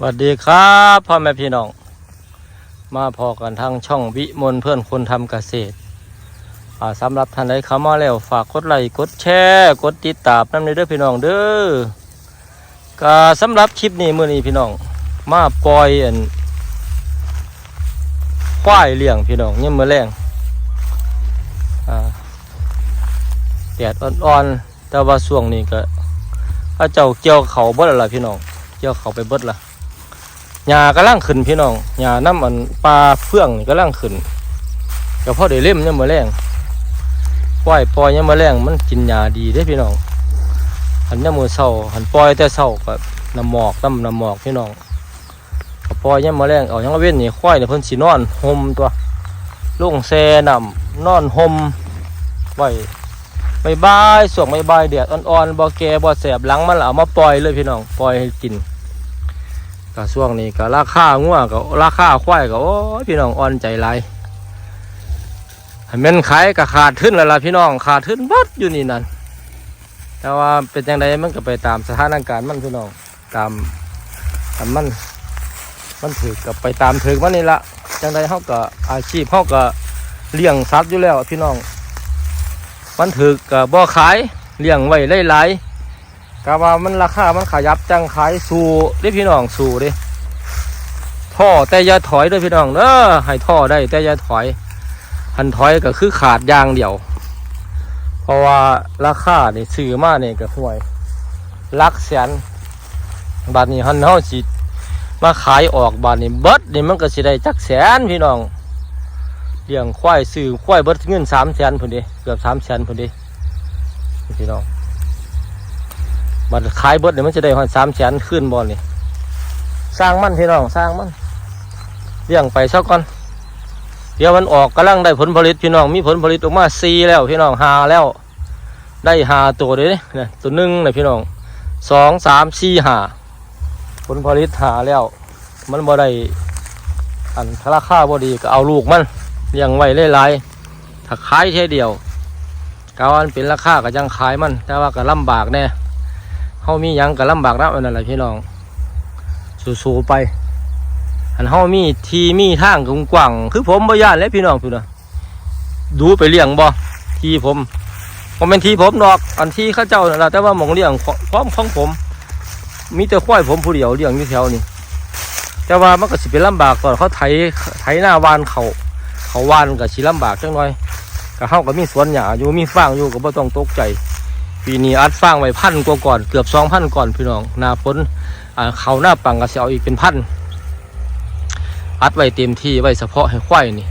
สวัสดีครับพ่อแม่พี่น้อง มาพอกันทางช่องวิมลเพื่อนคนทำเกษตรสำหรับท่านใดเข้ามาแล้วฝากกดไลค์กดแชร์กดติดตามนั่นเลยเด้อพี่น้องเด้อก็สำหรับคลิปนี้มื้อนี้พี่น้อง มาปล่อยอันควายเลี้ยงพี่น้องยังมือแรงแดดอ่อนๆแต่ว่าช่วงนี้ก็พระเจ้าเกี่ยวเขาเบิดละพี่น้องเกี่ยวเขาไปเบิดละ หญ้ากำลังขึ้นพี่น้องหญ้าน้ำอันปลาเฟื่องนี่กำลังขึ้นก็พอได้เล่มยังมาแรงปล่อยปล่อยยังมาแรงมันกินหญ้าดีเด้พี่น้องหันยามมือเศร้าหันปล่อยแต่เศร้าก็น้ำหมอกน้ำน้ำหมอกพี่น้องก็ปล่อยยังมาแรงเอายังเอาเว้นนี่ควายเนี่ยเพิ่นสีนอนห่มตัวลงแซน้ำนอนห่มไว้บายบายสวงบายบายเดียดอ่อนๆบ่แก่บ่แสบหลังมันเอามาปล่อยเลยพี่น้องปล่อยให้กิน ก็ช่วงนี้ก็ราคางัวก็ราคาควายก็โอ้พี่น้องอ่อนใจหลายให้แม่นขายก็ขาดทุนแล้วล่ะพี่น้องขาดทุนบัดอยู่นี่นั่นแต่ว่าเป็นจังไดมันก็ไปตามสถานการณ์มันพี่น้องตามตามมัน มันถือกับไปตามถือมันนี่ละจังไดเฮาก็อาชีพเฮาก็เลี้ยงสัตว์อยู่แล้วพี่น้อง มันถือกับบ่ขายเลี้ยงไว้หลายๆ กะว่ามันราคามันขยับจังขายสู่ด้พี่น้องสู่ด้ท่อแต่อย่าถอยด้วยพี่น้องเด้อให้ท่อได้แต่อย่าถอย หันถอยก็คือขาดยางเดียว เพราะว่าราคาเนี่ซื้อมาเนี่ยก็ห่วยลักแสนบาทนี้หันเฮาสิมาขายออกบาทนี้เบิดนี่มันก็สิได้จักแสนพี่น้องเลี้ยงควายซื้อควายเบิดเงินสามแสนพุ่นเดิเกือบสามแสนพุ่นเดิพี่น้อง บัดขายเบิดเนี่ยมันจะได้หอนสามแสนขึ้นบอลนี่สร้างมันพี่น้องสร้างมันเลี้ยงไปสักก่อนเดี๋ยวมันออกกำลังได้ผลผลิตพี่น้องมีผลผลิตออกมาสี่แล้วพี่น้องหาแล้ว ได้หาตัวเลยเนี่ยตัวหนึ่งเลยพี่น้องสองสามสี่หาผลผลิตหาแล้ว มันบ่ได้อันราคาบ่ดีก็เอาลูกมันเลี้ยงไว้หลายๆถ้าขายแค่เดียวกาวันเป็นราคาก็ยังขายมัน แต่ว่าก็ลำบากแน่ เฮามียังก็ลำบากนะอันนั่นแหละพี่น้องสู้ๆไปอันเฮามีทีมีทางกว้างคือผมบ่ย่านเลยพี่น้องพี่นะดูไปเลี้ยงบ่ทีผมผมเป็นทีผมดอก อันที่ข้าเจ้านั่นแหละแต่ว่าหมองเลี้ยงพร้อมของผม มีแต่ควายผมผู้เดียวเลี้ยงอยู่แถวนี้แต่ว่ามันก็สิเป็นลำบากตอนเขาไถไถหน้าวานเขาเขาวานกับชิลำบากจังหน่อยก็เฮาก็มีสวนหญ้าอยู่มีฟางอยู่ก็บ่ต้องตกใจ ปีนี้อัดฟางไว้พันกว่าก่อนเกือบสองพันก่อนพี่น้องน้าฝนเขาหน้าปังก็สิเอาอีกเป็นพันอัดไว้เต็มที่ไว้เฉพาะให้ควายนี่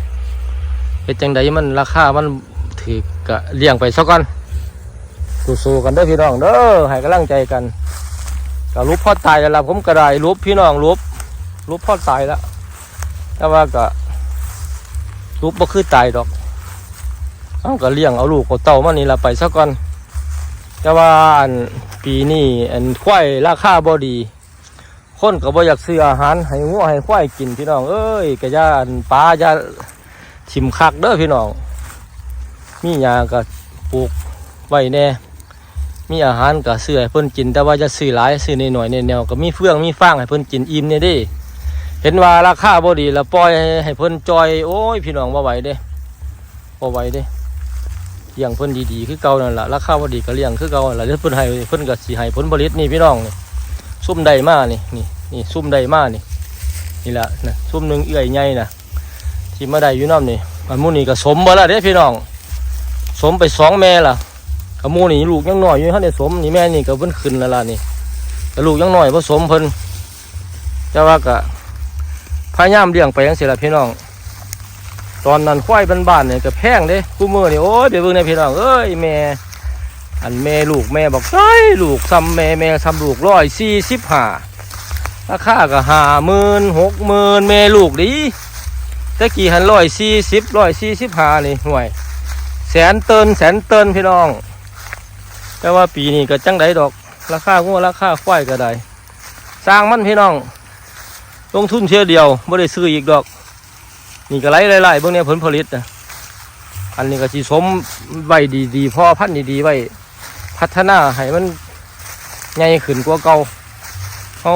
เป็นจังใดมันราคามันถือก็เลี้ยงไปซะก่อนสู้ๆกันเด้อพี่น้องเด้อให้กำลังใจกันก็รูปพ่อตายแล้วผมก็ไดรูปพี่น้องรูปรูปพ่อตายแล้วแต่ว่าก็รูปบ่คือตายดอกเอาก็เลี้ยงเอาลูกเอาเต่ามานี่ละไปซะก่อน แต่ว่าอันปีนี้อันควายราคาบ่ดี คนก็บ่อยากซื้ออาหารให้งัวให้ควายกินพี่น้อง เอ้ยก็อย่าอันปลาอย่าทิมคักเด้อพี่น้อง มีหญ้าก็ปลูกไว้แน่ มีอาหารก็ซื้อให้เพิ่นกิน แต่ว่าจะซื้อหลายซื้อน้อยๆแนวๆก็มีเฟืองมีฟางให้เพิ่นกินอิ่มเนี่ยด้เห็นว่าราคาบ่ดีแล้วปล่อยให้ให้เพิ่นจอย โอ้ยพี่น้องบ่ไหวเด้บ่ไหวเด้ เลี้ยงเพิ่นดีๆคือเก่านั่นล่ะราคาบ่ดีก็เลี้ยงคือเก่านั่นล่ะเดี๋ยวเพิ่นให้เพิ่นก็สิให้ผลผลิตนี่พี่น้องนี่ซุ่มใดมานี่นี่นี่ซุ่มใดมานี่นี่ล่ะนะซุ่มหนึ่งเอื้อยใหญ่นะที่มาได้อยู่น้ำนี่อันมูนี่ก็สมบ่ละเด้พี่น้อง สมไปสองแม่ละกะมูนี่ลูกยังหน้อยอยู่ท่านได้สมนี่แม่นี่ก็เพิ่นขึ้นแล้วล่ะนี่แต่ลูกยังหน้อยบ่สมเพิ่นแต่ว่าก็พยายามเลี้ยงไปยังเสียละพี่น้อง ตอนนั้นควายบ้านๆเนี่ยก็แพงเด้กูมือนี่โอ้ยเดี๋ยวเบิ่งในพี่น้องเอ้ยแม่อันแม่ลูกแม่บอกใช่ลูกซ้ำแม่แม่ซ้ำลูกร้อยสี่สิบห้าราคาก็ห้าหมื่นหกหมื่นแม่ลูกดีต่กี่หันร้อยสี่สิบร้อยสี่สิบห้านี่ห่วย แสนเตินแสนเตินพี่น้อง แต่ว่าปีนี้ก็จังไดดอก ราคางัวราคาควายก็ได้ สร้างมันพี่น้อง ลงทุนเชื่อเดียวไม่ได้ซื้ออีกดอก นี่ก็ไล่ไล่ๆเบื้องนี้ผลผลิตนะอันนี้ก็สีสมไว้ดีๆพ่อพันธุ์ดีๆไว้พัฒนาให้มันใหญ่ขึ้นกว่าเก่าเฮา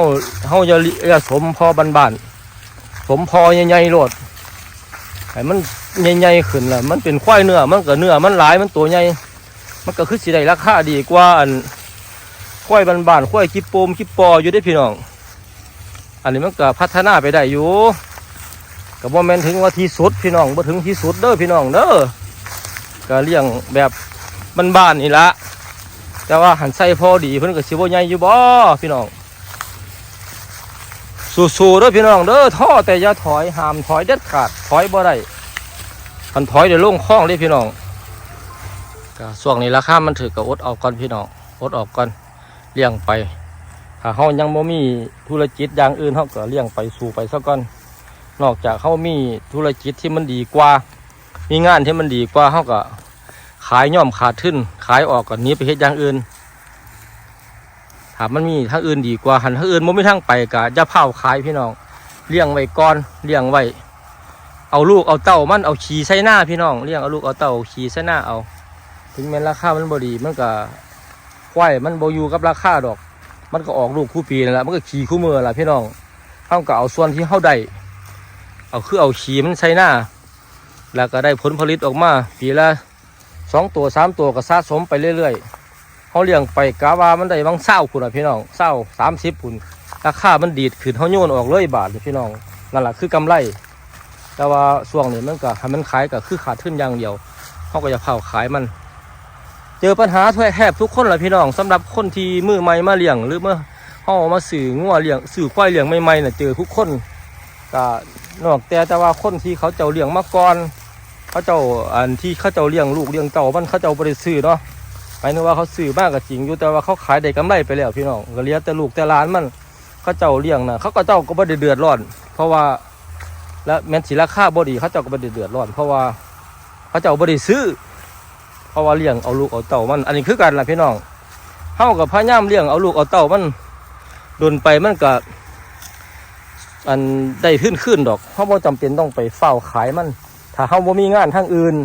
เฮาจะเรียกสมพอบานๆสมพอใหญ่ๆโลดให้มันใหญ่ๆขึ้นล่ะมันเป็นควายเนื้อมันก็เนื้อมันหลายมันตัวใหญ่มันก็คือสิได้ราคาดีกว่าอันควายบานๆควายคิปโปมคิปปออยู่ได้พี่น้อง อันนี้มันก็พัฒนาไปได้อยู่ ก็บ่แม่นถึงว่าที่สุดพี่น้องบ่ถึงที่สุดเด้อพี่น้องเด้อก็เลี้ยงแบบบ้านๆนี่ละแต่ว่าหันใส่พอดีเพิ่นก็สิบ่ใหญ่อยู่บ่พี่น้องสู้ๆเด้อพี่น้องเด้อท่อแต่อย่าถอยห้ามถอยเด็ดขาดถอยบ่ได้คันถอยเดี๋ยวลงคลองเด้พี่น้องก็ช่วงนี้ราคามันถือก็อดออกก่อนพี่น้องอดออกก่อนเลี้ยงไปถ้าเขายังบ่มีธุรกิจอย่างอื่นเขาก็เลี้ยงไปสู่ไปซะก่อน นอกจากเขามีธุรกิจที่มันดีกว่า มีงานที่มันดีกว่าเขาก็ขายย่อมขาดทุนขายออกก่อนนี้ไปเฮ็ดอย่างอื่นถ้ามันมีทางอื่นดีกว่าหันทางอื่นมันไม่ทางไปก็จะเผาขายพี่น้องเลี้ยงไว้ก่อนเลี้ยงไว้เอาลูกเอาเต้ามันเอาขี่ใส่หน้าพี่น้องเลี้ยงเอาลูกเอาเต้าขี่ใส่หน้าเอา ถึงแม้ราคามันบดีมันก็ควายมันบอยู่กับราคาดอก มันก็ออกลูกคู่ปีนั่นแหละมันก็ขี่คู่มือแหละพี่น้องเขาก็เอาส่วนที่เขาได้ เอาคือเอาขี่มันใส่หน้า แล้วก็ได้ผลผลิตออกมาปีละสองตัวสามตัวก็สะสมไปเรื่อยๆเขาเลี้ยงไปกะว่ามันได้บางเศร้าคุณอะพี่น้องเศร้าสามสิบคุณราคามันดีดขึ้นเขาโยนออกเลยบาทเลยพี่น้องนั่นแหละคือกำไร แต่ว่าช่วงนี้มันก็ให้มันขายก็คือขาดทุนอย่างเดียวเขาก็จะเผาขายมัน เจอปัญหาทั่วแทบทุกคนแหละพี่น้องสำหรับคนที่มือใหม่มาเลี้ยงหรือเมื่อเขาเอามาสื่องัวเลี้ยงสื่อควายเลี้ยงใหม่ๆน่ะเจอทุกคน ก็นอกแต่แต่ว่าคนที่เขาเจ้าเลี้ยงมาก่อนเขาเจ้าอันที่เขาเจ้าเลี้ยงลูกเลี้ยงเต่ามันเขาเจ้าบริซื้อเนาะหมายถึงว่าเขาซื้อมากก็จริงอยู่แต่ว่าเขาขายได้กำไรไปแล้วพี่น้องก็เลี้ยงแต่ลูกแต่ล้านมันเขาเจ้าเลี้ยงนะเขาก็เจ้าก็บ่ได้เดือดร้อน เพราะว่าและแม้นสิราคาบดีเขาเจ้าก็บ่ได้เดือดร้อน เพราะว่าเขาเจ้าบ่ได้ซื้อ เพราะว่าเลี้ยงเอาลูกเอาเต่ามัน อันนี้คือกันละพี่น้องเฮากับพยายามเลี้ยงเอาลูกเอาเต่ามันโดนไปมันก็ อันได้ขึ้นขึ้นดอกเฮาบ่จำเป็นต้องไปเฝ้าขายมัน ถ้าเฮาบ่มีงานทางอื่น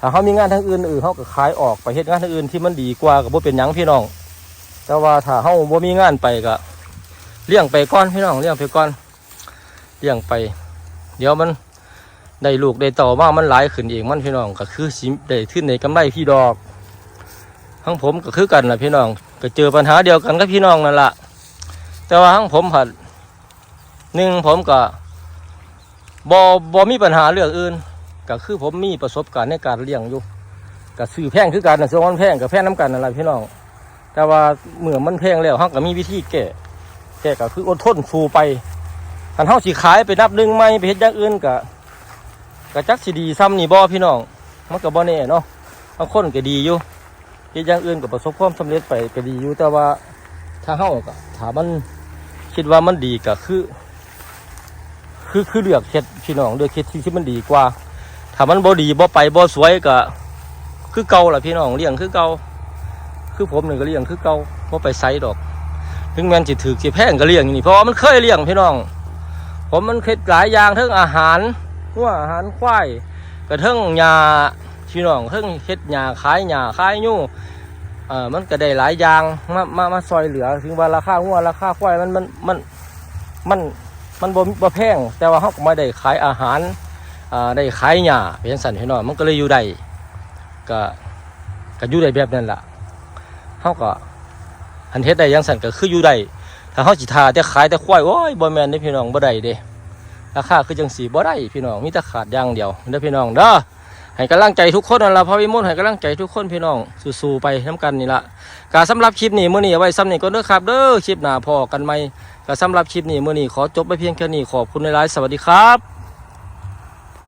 ถ้าเฮามีงานทางอื่นเออเฮาก็ขายออกไปเฮ็ดงานทางอื่นที่มันดีกว่าก็บ่เป็นหยังพี่น้อง แต่ว่าถ้าเฮาบ่มีงานไปก็เลี้ยงไปก่อนพี่น้องเลี้ยงไปก่อนเลี้ยงไป เดี๋ยวมันได้ลูกได้ต่ามามันหลายขึ้นเองมันพี่น้องก็คือสิได้ขึ้นในกำไรพี่ดอกทั้งผมก็คือกันล่ะพี่น้องก็เจอปัญหาเดียวกันกับพี่น้องนั่นแหละแต่ว่าทั้งผมผัด หนึ่งผมก็บอบอมีปัญหาเรื่องอื่น ก็คือผมมีประสบการณ์ในการเลี้ยงอยู่ก็ซื้อแพงคือกันนะซื้อมันแพงกับแพงน้ำกันนั่นแหละพี่น้องแต่ว่าเมื่อมันแพงแล้วเขาก็มีวิธีแก้แก้ก็คืออดทนสู้ไปคันเขาสิขายไปนับหนึ่งไม่ไปเฮ็ดอย่างอื่นก็กระจักสิดีซ้ำนี่บ่พี่น้องมันก็บ่แน่เนาะบางคนก็ดีอยู่เฮ็ดอย่างอื่นก็ประสบความสำเร็จไปก็ดีอยู่แต่ว่าถ้าเฮาก็ถ้ามันคิดว่ามันดีก็คือ คือคือเลือกเฮ็ดพี่น้องเลือกเฮ็ดที่ที่มันดีกว่า ถ้ามันบ่ดีบ่ไปบ่สวยก็คือเก่าล่ะพี่น้องเลี้ยงคือเก่าคือผมหนี่งก็เลี้ยงคือเก่าบ่ไปไสดอก ถึงแม้นสิถือสิแพงก็เลี้ยงอยู่นี่เพราะว่ามันเคยเลี้ยงพี่น้อง ผมมันเฮ็ดหลายอย่างทั้งอาหารหัวอาหารควายกระเทิงหญ้าพี่น้องเทิงเฮ็ดหญ้าขายหญ้าขายยู่เออมันก็ได้หลายอย่างมามามาซอยเหลือถึงว่าราคาหัวราคาควายมันมันมันมัน มันบ่บ่แพงแต่ว่าเขาก็ไม่ได้ขายอาหารอ่ได้ขายหญ้าเป็นจังสั่นพี่น้องมันก็เลยอยู่ได้ก็ก็อยู่ได้แบบนั้นล่ะเขาก็อันเฮ็ดได้ยังสั่นก็คืออยู่ได้ถ้าเขาจิทาแต่ขายแต่ควายโอ้ยบ่แมนนเด้พี่น้องบ่ได้เด้ราคาคือจังสีบ่ได้พี่น้องมีแต่ขาดอย่างเดียวเด้อพี่น้องเด้อ ให้กำลังใจทุกคนนั่นละพอวิมลให้กำลังใจทุกคนพี่น้องสู้ๆไปน้ำกันนี่ละกาสำหรับคลิปนี้มื้อนี้เอาไว้ซ้ำนี่ก็เด้อครับ เด้อคลิปหน้าพอกันไหมกาสำหรับคลิปนี้มื้อนี้ขอจบไปเพียงแค่นี้ขอบคุณในไลฟ์สวัสดีครับ